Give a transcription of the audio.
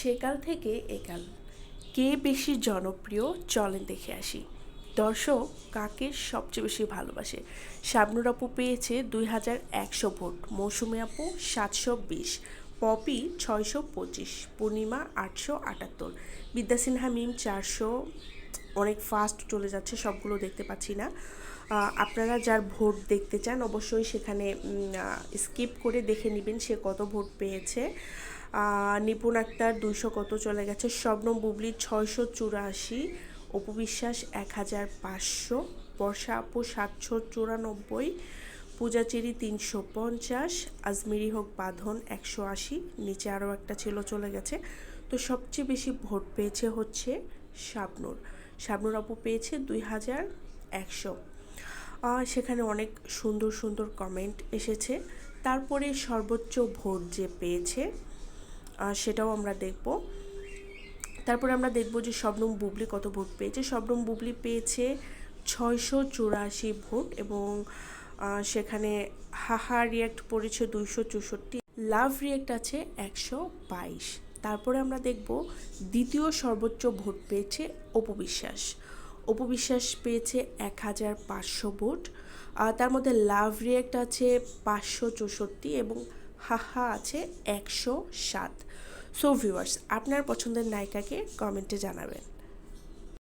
সেকাল থেকে একাল। কে বেশি জনপ্রিয় চলেন দেখে আসি। দর্শক কাকে সবচেয়ে বেশি ভালোবাসে? শাবনুর আপু পেয়েছে দুই হাজার একশো ভোট, মৌসুমি আপু সাতশো বিশ, পপি ছয়শো পঁচিশ, পূর্ণিমা আটশো আটাত্তর, বিদ্যা সিনহা মিম চারশো, অনেক ফাস্ট চলে যাচ্ছে, সবগুলো দেখতে পাচ্ছি না। আপনারা যার ভোট দেখতে চান অবশ্যই সেখানে স্কিপ করে দেখে নেবেন সে কত ভোট পেয়েছে। নিপুণ আক্তার দুইশো কত চলে গেছে? শবনম বুবলি ছয়শো চুরাশি, অপু বিশ্বাস এক হাজার পাঁচশো, বর্ষা আপু সাতশো চুরানব্বই পূজাচেরি তিনশো পঞ্চাশ, আজমিরি হোক বাঁধন একশো আশি, নিচে আরও একটা ছিল চলে গেছে। তো সবচেয়ে বেশি ভোট পেয়েছে হচ্ছে শাবনুর। শাবনুর আপু পেয়েছে দুই হাজার একশো। সেখানে অনেক সুন্দর সুন্দর কমেন্ট এসেছে। তারপরে সর্বোচ্চ ভোট যে পেয়েছে সেটাও আমরা দেখব। তারপরে আমরা দেখব যে শবনম বুবলি কত ভোট পেয়েছে। শবনম বুবলি পেয়েছে ছয়শো চুরাশি ভোট এবং সেখানে হাহা রিয়াক্ট পড়েছে দুইশো চৌষট্টি। লাভ রিয়াক্ট আছে একশো বাইশ। তারপরে আমরা দেখব দ্বিতীয় সর্বোচ্চ ভোট পেয়েছে অপবিশ্বাস অপবিশ্বাস পেয়েছে এক হাজার পাঁচশো ভোট। তার মধ্যে লাভ রিয়াক্ট আছে পাঁচশো চৌষট্টি এবং হাহা আছে একশো সাত। সো ভিউয়ার্স আপনার পছন্দের নায়িকাকে কমেন্টে জানাবেন।